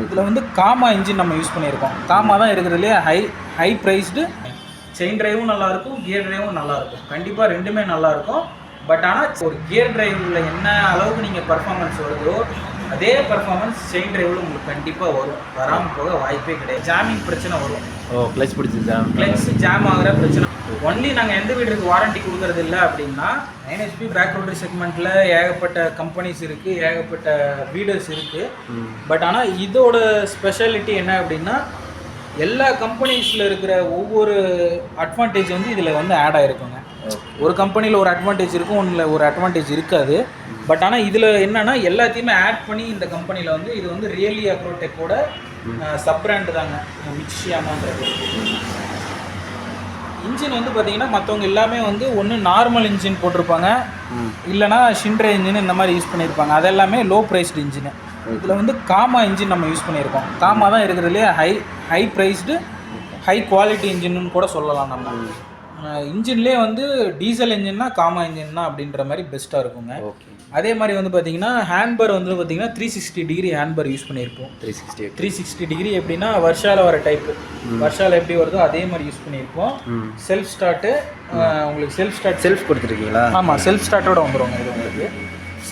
இதில் வந்து Kama engine நம்ம யூஸ் பண்ணியிருக்கோம். காமா தான் இருக்கிறதுலே ஹை ஹை ப்ரைஸ்டு செயின் டிரைவும் நல்லாயிருக்கும் கியர் டிரைவும் நல்லாயிருக்கும் கண்டிப்பாக ரெண்டுமே நல்லாயிருக்கும் பட் ஆனால் ஒரு கியர் டிரைவில் என்ன அளவுக்கு நீங்கள் பர்ஃபார்மன்ஸ் வருதோ அதே பர்ஃபார்மன்ஸ் செயின் டிரைவில் உங்களுக்கு கண்டிப்பாக வரும். வராமல் போக வாய்ப்பே கிடையாது. ஜாமிங் பிரச்சனை வரும். ஓ கிளச் பிடிச்சிருச்சா கிளச் ஜாம் ஆகிற பிரச்சனை. ஒன்லி நாங்கள் எந்த வீட்டுக்கு வாரண்டி கொடுக்கறது இல்லை அப்படின்னா ஹெச்பி பேக் ரோட்டரி செக்மெண்ட்டில் ஏகப்பட்ட கம்பெனிஸ் இருக்குது ஏகப்பட்ட வீடர்ஸ் இருக்குது பட் ஆனால் இதோட ஸ்பெஷாலிட்டி என்ன அப்படின்னா எல்லா கம்பெனிஸில் இருக்கிற ஒவ்வொரு அட்வான்டேஜ் வந்து இதில் வந்து ஆட் ஆகிருக்குங்க ஒரு கம்பெனியில் ஒரு அட்வான்டேஜ் இருக்கும் ஒன்றில் ஒரு அட்வான்டேஜ் இருக்காது. பட் ஆனால் இதில் என்னன்னா எல்லாத்தையுமே ஆட் பண்ணி இந்த கம்பெனியில் வந்து இது வந்து ரியலி அக்ரோடெக்கோட சப் பிராண்டு தாங்க. மிக்ஷியாமான்றது இன்ஜின் வந்து பார்த்தீங்கன்னா மற்றவங்க எல்லாமே வந்து ஒன்று நார்மல் இன்ஜின் போட்டிருப்பாங்க. இல்லைனா ஷிண்ட்ரே இன்ஜின் இந்த மாதிரி யூஸ் பண்ணியிருப்பாங்க அது எல்லாமே லோ ப்ரைஸ்டு இன்ஜின். இதில் வந்து காமா இன்ஜின் நம்ம யூஸ் பண்ணியிருக்கோம். காமா தான் இருக்கிறதுலே high high priced high quality engine கூட சொல்லலாம் நம்ம. இன்ஜின்லேயே வந்து டீசல் இன்ஜின்னா காமா இன்ஜின்னா அப்படின்ற மாதிரி பெஸ்ட்டாக இருக்குங்க. ஓகே அதே மாதிரி வந்து பார்த்தீங்கன்னா ஹேண்ட்பர் வந்து பார்த்தீங்கன்னா three sixty degree handlebar use பண்ணியிருப்போம். Three sixty three sixty degree எப்படின்னா வருஷால வர டைப் வருஷால எப்படி வருதோ அதே மாதிரி யூஸ் பண்ணியிருப்போம். செல்ஃப் ஸ்டார்ட்டு உங்களுக்கு செல்ஃப் ஸ்டார்ட் செல்ஃப் கொடுத்துருக்கீங்களா? ஆமாம் செல்ஃப் ஸ்டார்ட்டோட வந்துருவாங்க இது உங்களுக்கு.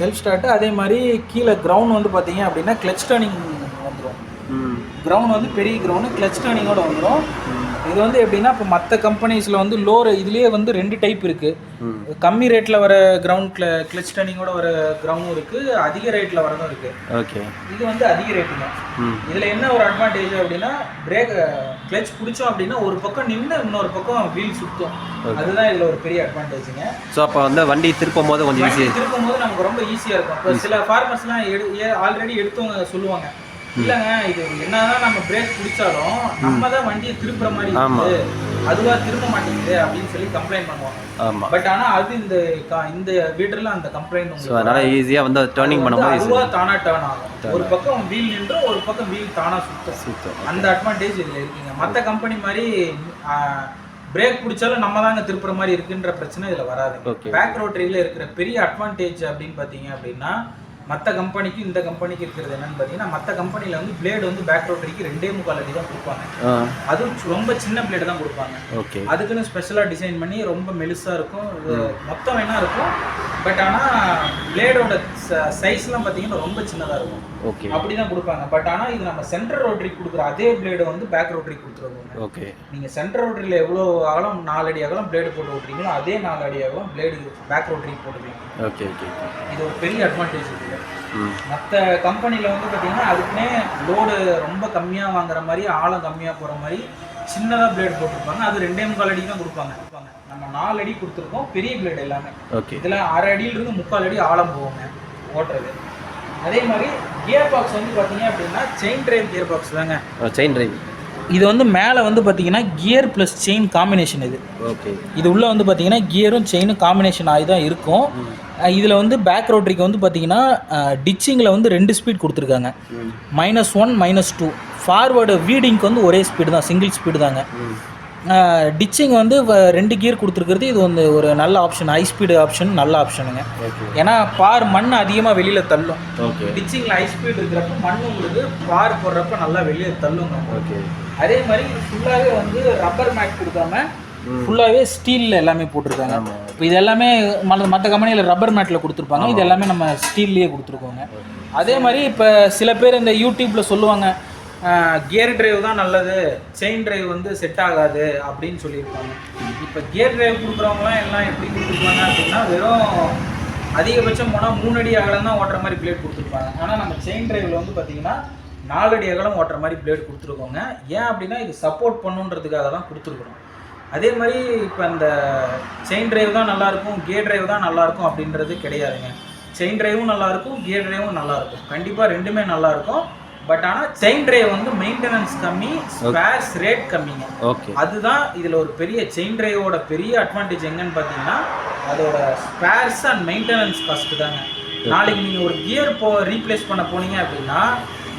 செல்ஃப் ஸ்டார்ட்டு அதே மாதிரி கீழே கிரவுண்ட் வந்து பார்த்தீங்க அப்படின்னா கிளச் டர்னிங் வந்துடும் கிரவுண்ட் வந்து பெரிய கிரவுண்டு கிளச் டர்னிங்கோட வந்துடும் இது வந்து எப்படின்னா இப்போ மற்ற கம்பெனிஸில் வந்து லோ இதுலேயே வந்து ரெண்டு டைப் இருக்குது கம்மி ரேட்டில் வர கிரவுண்ட் கிளச் டர்னிங்கோட வர கிரவுண்டும் இருக்குது அதிக ரேட்டில் வரதும் இருக்குது ஓகே இது வந்து அதிக ரேட்டுங்க ம். இதில் என்ன ஒரு அட்வான்டேஜ் அப்படின்னா பிரேக் கிளச் பிடிச்சோம் அப்படின்னா ஒரு பக்கம் நின்று இன்னொரு பக்கம் வீல் சுத்தும். அதுதான் இதில் ஒரு பெரிய அட்வான்டேஜுங்க ஸோ அப்போ வந்து வண்டி திருப்பும் போது கொஞ்சம் ஈஸி திருப்பும் போது நமக்கு ரொம்ப ஈஸியாக இருக்கும். இப்போ சில ஃபார்மர்ஸ்லாம் எடு ஆல்ரெடி எடுத்தவங்க சொல்லுவாங்க. இல்லைங்க இது என்னதான் நம்ம பிரேக் பிடிச்சாலும் நம்ம தான் வண்டியை திருப்புற மாதிரி இருக்குது. அதுவா திரும்ப மாட்டேங்குது அப்படின்னு சொல்லி கம்ப்ளைண்ட் பண்ணுவாங்க பட் ஆனா அது இந்த இந்த வீட்டர்ல அந்த கம்ப்ளைண்ட் அதனால் ஈஸியாக வந்து டேர்னிங் பண்ணும்போது அதுவா தானா டேர்ன் ஆகும். ஒரு பக்கம் வீல் நின்றும் ஒரு பக்கம் வீல் தானா சுத்தும். சுத்தம். அந்த அட்வான்டேஜ் இதுல இருக்குங்க. மற்ற கம்பெனி மாதிரி பிரேக் பிடிச்சாலும் நம்ம தாங்க திருப்புற மாதிரி இருக்குன்ற பிரச்சனை இதுல வராது. பேக் ரோட்டரியில இருக்கிற பெரிய அட்வான்டேஜ் அப்படின்னு பாத்தீங்க அப்படின்னா மற்ற கம்பெனிக்கு இந்த கம்பெனிக்கு இருக்கிறது என்னன்னு பார்த்தீங்கன்னா மற்ற கம்பெனியில் வந்து பிளேடு வந்து பேக் ரோட்டரிக்கு ரெண்டே முக்கால் அடி தான் கொடுப்பாங்க. அதுவும் ரொம்ப சின்ன பிளேடு தான் கொடுப்பாங்க. ஓகே. அதுக்குன்னு ஸ்பெஷலாக டிசைன் பண்ணி ரொம்ப மெலிசாக இருக்கும். மொத்தம் வேணா இருக்கும்? பட் ஆனால் பிளேடோட சைஸ்லாம் பார்த்தீங்கன்னா ரொம்ப சின்னதாக இருக்கும். ஓகே அப்படி தான் கொடுப்பாங்க. பட் ஆனால் இது நம்ம சென்ட்ரல் ரோட்டரி கொடுக்குற அதே பிளேடு வந்து பேக் ரோட்டரி கொடுத்துருவோங்க. ஓகே நீங்கள் சென்ட்ரல் ரோட்டரியில் எவ்வளோ அகலம் நாலு அடி அகலம் பிளேடு போட்டு விட்றீங்களோ அதே நாலு அடி அகலம் பிளேடு பேக் ரோட்டரி போட்டுக்கலாம். ஓகே ஓகே இது ஒரு பெரிய அட்வான்டேஜ் ம். மற்ற கம்பெனியில் வந்து பார்த்தீங்கன்னா அதுக்குன்னே லோடு ரொம்ப கம்மியாக வாங்குற மாதிரி ஆழம் கம்மியாக போகிற மாதிரி சின்னதாக பிளேட் போட்டிருப்பாங்க. அது ரெண்டே முக்கால் அடி தான் கொடுப்பாங்க. நம்ம நாலு அடி கொடுத்துருக்கோம். பெரிய பிளேட் எல்லாமே. ஓகே இதில் அரை அடியிலிருந்து முக்கால் அடி ஆழம் போவோங்க ஓட்டுறது. அதே மாதிரி கியர் பாக்ஸ் வந்து பார்த்தீங்க அப்படின்னா செயின் டிரைவ் கியர் பாக்ஸ் தாங்க செயின் டிரைவ் இது வந்து மேலே வந்து பார்த்தீங்கன்னா கியர் ப்ளஸ் செயின் காம்பினேஷன் இது. ஓகே இது உள்ளே வந்து பார்த்தீங்கன்னா கியரும் செயினும் காம்பினேஷன் ஆகி தான் இருக்கும். இதில் வந்து பேக் ரோட்டரிக்கு வந்து பார்த்தீங்கன்னா டிச்சிங்கில் வந்து ரெண்டு ஸ்பீட் கொடுத்துருக்காங்க. Minus one minus two forward வீடிங்க்கு வந்து ஒரே ஸ்பீடு தான் சிங்கிள் ஸ்பீடு தாங்க. டிச்சிங் வந்து ரெண்டு கியர் கொடுத்துருக்கிறது இது வந்து ஒரு நல்ல ஆப்ஷன் ஹை ஸ்பீடு ஆப்ஷன் நல்ல ஆப்ஷனுங்க ஏன்னா பார் மண் அதிகமாக வெளியில் தள்ளும். ஓகே டிச்சிங்கில் ஹை ஸ்பீடு இருக்கிறப்ப மண் உங்களுக்கு பார் போடுறப்ப நல்லா வெளியே தள்ளுங்க. ஓகே அதே மாதிரி ஃபுல்லாகவே வந்து ரப்பர் மேட் கொடுக்காம ஃபுல்லாகவே ஸ்டீலில் எல்லாமே போட்டிருக்காங்க. இப்போ இது எல்லாமே மற்ற கம்பெனியில் ரப்பர் மேட்டில் கொடுத்துருப்பாங்க. இது எல்லாமே நம்ம ஸ்டீல்லையே கொடுத்துருக்கோங்க. அதே மாதிரி இப்போ சில பேர் இந்த யூடியூப்பில் சொல்லுவாங்க கியர் டிரைவ் தான் நல்லது. செயின் டிரைவ் வந்து செட் ஆகாது. அப்படின்னு சொல்லியிருப்பாங்க. இப்போ கியர் டிரைவ் கொடுக்குறவங்களாம் எல்லாம் எப்படி கொடுத்துருப்பாங்க அப்படின்னா வெறும் அதிகபட்சம் போனால் மூணு அடி அகலம் தான் ஓட்டுற மாதிரி பிளேட் கொடுத்துருப்பாங்க. ஆனால் நம்ம செயின் டிரைவில் வந்து பார்த்தீங்கன்னா நாலு அடி அகலம் ஓட்டுற மாதிரி பிளேட் கொடுத்துருக்கோங்க. ஏன் அப்படின்னா இது சப்போர்ட் பண்ணுன்றதுக்காக தான் கொடுத்துருக்குறோம். அதே மாதிரி இப்போ இந்த செயின் டிரைவ் தான் நல்லாயிருக்கும் கியர் டிரைவ் தான் நல்லாயிருக்கும் அப்படின்றது கிடையாதுங்க. செயின் டிரைவும் நல்லாயிருக்கும் கியர் டிரைவும் நல்லாயிருக்கும் கண்டிப்பாக ரெண்டுமே நல்லாயிருக்கும் பட் ஆனால் செயின் டிரைவ் வந்து மெயின்டெனன்ஸ் கம்மி ஸ்பேர்ஸ் ரேட் கம்மிங்க. ஓகே அதுதான் இதில் ஒரு பெரிய செயின் டிரைவோட பெரிய அட்வான்டேஜ் எங்கன்னு பார்த்தீங்கன்னா அதோட ஸ்பேர்ஸ் அண்ட் மெயின்டெனன்ஸ் காஸ்ட் தாங்க. நாளைக்கு நீங்கள் ஒரு கியர் போ ரீப்ளேஸ் பண்ண போனீங்க அப்படின்னா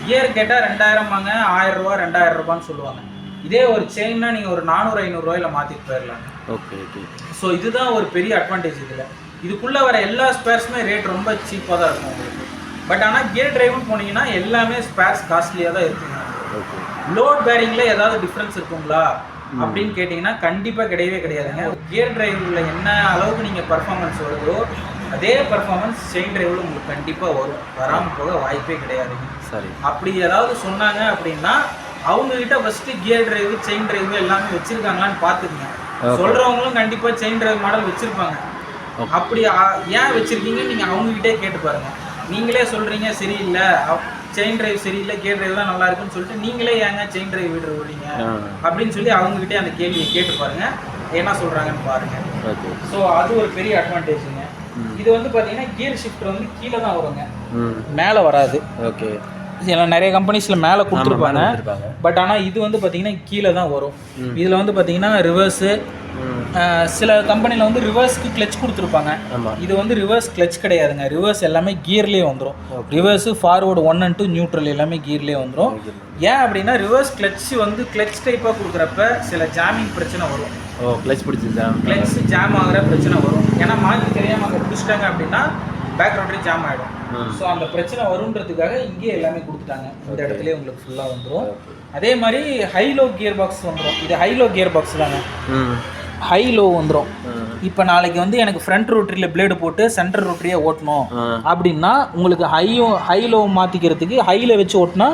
கியர் கேட்டால் ரெண்டாயிரம் வாங்க ஆயிரம் ரூபா ரெண்டாயிரம் ரூபான்னு சொல்லுவாங்க. இதே ஒரு செயின்னா நீங்கள் ஒரு நானூறு ஐநூறுரூவாயில் மாற்றிட்டு போயிடலாங்க ஓகே ஓகே ஸோ இதுதான் ஒரு பெரிய அட்வான்டேஜ் இதில். இதுக்குள்ளே வர எல்லா ஸ்பேர்ஸுமே ரேட் ரொம்ப சீப்பாக தான் இருக்கும் உங்களுக்கு. பட் ஆனால் கியர் டிரைவ்னு போனீங்கன்னா எல்லாமே ஸ்பேர்ஸ் காஸ்ட்லியாக தான் இருக்குங்க. லோட் பேரிங்ல ஏதாவது டிஃப்ரென்ஸ் இருக்குங்களா? அப்படின்னு கேட்டிங்கன்னா கண்டிப்பாக கிடையவே கிடையாதுங்க. கியர் டிரைவில் என்ன அளவுக்கு நீங்கள் பர்ஃபார்மன்ஸ் வருதோ அதே பர்ஃபார்மன்ஸ் செயின் டிரைவில் உங்களுக்கு கண்டிப்பாக வரும். வராமல் போக வாய்ப்பே கிடையாதுங்க. சரி. அப்படி ஏதாவது சொன்னாங்க அப்படின்னா அவங்க கிட்ட first gear drive chain drive எல்லாமே வச்சிருக்காங்களான்னு பார்த்துக்குங்க. Okay. சொல்றவங்களும் கண்டிப்பா செயின் டிரைவ் மாடல் வச்சிருப்பாங்க. அப்படி ஏன் வச்சிருக்கீங்கன்னு நீங்க அவங்க கிட்டே கேட்டு பாருங்க. நீங்களே சொல்றீங்க சரியில்லை செயின் டிரைவ் சரியில்லை கியர் டிரைவ் தான் நல்லா இருக்குன்னு சொல்லிட்டு நீங்களே ஏங்க செயின் டிரைவ் விடுற விடுறீங்க? அப்படின்னு சொல்லி அவங்க கிட்டே அந்த கேள்வியை கேட்டு பாருங்க. என்ன சொல்றாங்கன்னு பாருங்க. ஓகே ஸோ அது ஒரு பெரிய அட்வான்டேஜுங்க இது வந்து பாத்தீங்கன்னா கியர் ஷிஃப்ட் வந்து கீழே தான் வருங்க. மேலே வராது. ஓகே சில நிறைய கம்பெனிஸில் மேலே கொடுத்துருப்பாங்க. பட் ஆனால் இது வந்து பார்த்தீங்கன்னா கீழே தான் வரும். இதில் வந்து பார்த்தீங்கன்னா ரிவர்ஸு சில கம்பெனியில் வந்து ரிவர்ஸ்க்கு கிளச் கொடுத்துருப்பாங்க. இது வந்து ரிவர்ஸ் கிளச் கிடையாதுங்க. ரிவர்ஸ் எல்லாமே கியர்லேயே வந்துடும் reverse forward one and two neutral எல்லாமே கியர்லேயே வந்துடும் ஏன் அப்படின்னா ரிவர்ஸ் கிளச் வந்து கிளச் டைப்பாக கொடுக்குறப்ப சில ஜாமிங் பிரச்சனை வரும். ஓ கிளச் பிடிச்சிருச்சா? கிளச் ஜாம் ஆகிற பிரச்சனை வரும். ஏன்னா மாற்றி தெரியாமல் அங்கே பிடிச்சிட்டாங்க அப்படின்னா பேக் ரோட்டரி ஜாம் ஆகிடும். ஸோ அந்த பிரச்சனை வருன்றதுக்காக இங்கேயே எல்லாமே கொடுத்துட்டாங்க. இந்த இடத்துலயே உங்களுக்கு ஃபுல்லாக வந்துடும் அதே மாதிரி ஹைலோ கியர் பாக்ஸ் வந்துடும் இது ஹைலோ கியர் பாக்ஸ் தாங்க ஹை லோ வந்துடும். இப்போ நாளைக்கு வந்து எனக்கு ஃப்ரண்ட் ரோட்டரியில் பிளேடு போட்டு சென்டர் ரோட்டரியே ஓட்டணும். அப்படின்னா உங்களுக்கு ஹையும் ஹை லோ மாற்றிக்கிறதுக்கு ஹையில் வச்சு ஓட்டினா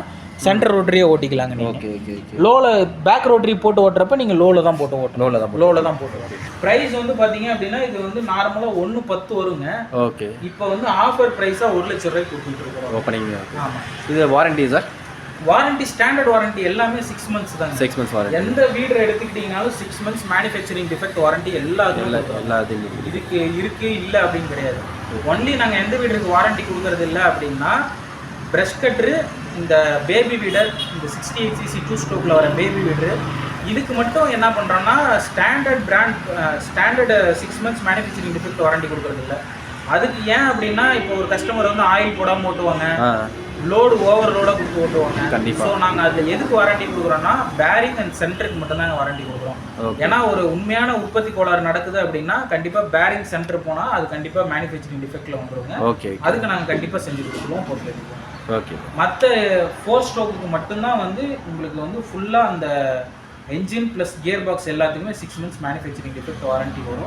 சென்டர் ரோட்டரியே ஓட்டிக்கலாங்க ஓகே ஓகே ஓகே. லோவில் பேக் ரோட்டரி போட்டு ஓட்டுறப்ப நீங்கள் லோவில் தான் போட்டு ஓட்டணும். லோவில் தான் லோவில் தான் போட்டு ப்ரைஸ் வந்து பார்த்தீங்க அப்படின்னா இது வந்து நார்மலாக ஒன்று பத்து வருங்க. ஓகே. இப்போ வந்து ஆஃபர் ப்ரைஸாக ஒரு லட்ச ரூபாய்க்கு கொடுத்துட்டு இருக்கிறோம். ஓப்பனிங் ஆமாம் இது warranty sir warranty standard warranty எல்லாமே சிக்ஸ் மந்த்ஸ் தாங்க. சிக்ஸ் மந்த்ஸ் வாரண்டி எந்த வீடு எடுத்துக்கிட்டீங்கனாலும் six months manufacturing defect warranty எல்லாத்துக்கும் எல்லா கொடுக்குறோம். எல்லாத்தையும் இருக்குது இதுக்கு இருக்கு இல்லை அப்படின்னு கிடையாது. ஒன்லி நாங்கள் எந்த வீடுக்கு வாரண்டி கொடுக்கறது இல்லை அப்படின்னா ப்ரஷ் கட்ரு இந்த பேபி வீடர் இந்த சிக்ஸ்டி எயிட் சிசி டூ ஸ்டோக்கில் வர பேபி வீடரு இதுக்கு மட்டும் என்ன பண்ணுறோன்னா standard brand standard six months manufacturing defect warranty கொடுக்கறது இல்லை. அதுக்கு ஏன் அப்படின்னா இப்போ ஒரு கஸ்டமர் வந்து ஆயில் போடாமல் ஓட்டுவாங்க. லோடு ஓவர் லோடாக கொடுத்து ஓட்டுவாங்க. ஸோ நாங்கள் அதில் எதுக்கு வாரண்டி கொடுக்குறோன்னா பேரிங் அண்ட் சென்டருக்கு மட்டும்தாங்க வாரண்டி கொடுக்குறோம். ஏன்னா ஒரு உண்மையான உற்பத்தி கோளாறு நடக்குது அப்படின்னா கண்டிப்பாக பேரிங் சென்டர் போனால் அது கண்டிப்பாக மேனுஃபேக்சரிங் டிஃபெக்டில் வந்துருங்க. ஓகே அதுக்கு நாங்கள் கண்டிப்பாக செஞ்சு கொடுத்துருவோம் பொறுத்து ஓகே மற்ற ஃபோர் ஸ்ட்ரோக்குக்கு மட்டும்தான் வந்து உங்களுக்கு வந்து ஃபுல்லாக அந்த என்ஜின் ப்ளஸ் கியர் பாக்ஸ் எல்லாத்துக்குமே six months manufacturing defect warranty வரும்.